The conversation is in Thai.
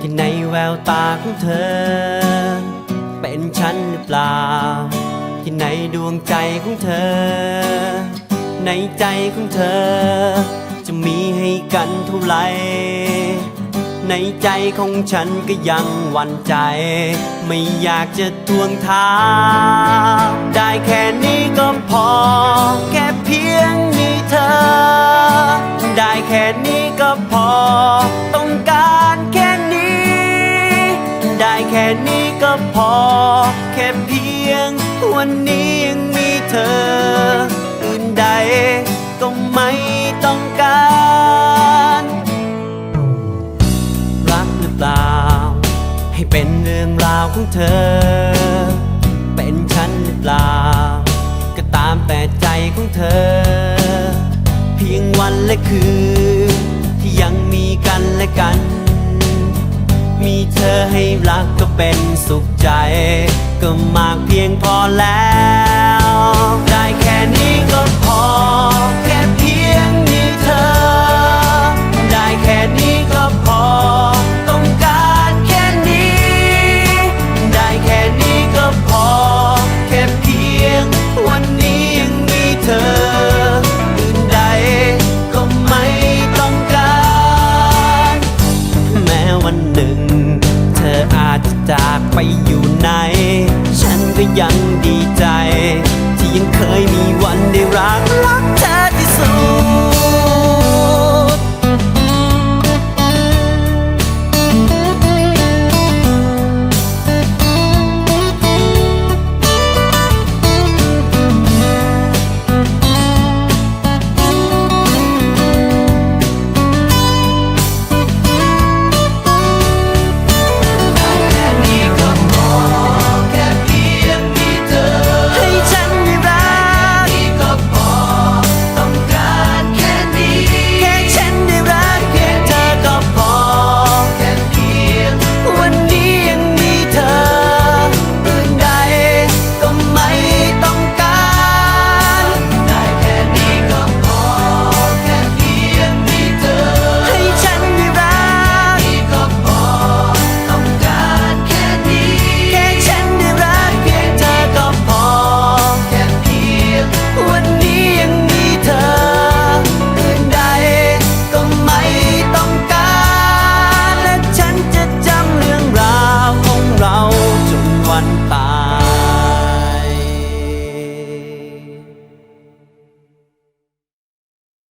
ที่ในแววตาของเธอ เป็นฉันหรือเปล่า ที่ในดวงใจของเธอ ในใจของเธอ จะมีให้กันเท่าไหร่ในใจของฉันก็ยังหวั่นใจ ไม่อยากจะทวงถามได้แค่นี้ก็พอ แค่เพียงมีเธอ ได้แค่นี้ก็พอ แค่นี้ก็พอ แค่เพียง วันนี้ยังมีเธอ อื่นใดก็ไม่ต้องการ รักหรือเปล่า ให้เป็นเรื่องราวของเธอ เป็นฉันหรือเปล่า ก็ตามแต่ใจของเธอ เพียงวันและคืนที่ยังมีกันและกัน มีเธอให้รักก็เป็นสุขใจ ก็มากเพียงพอแล้ว จากไปอยู่ไหน ฉันก็ยังดีใจ ที่ยังเคยมี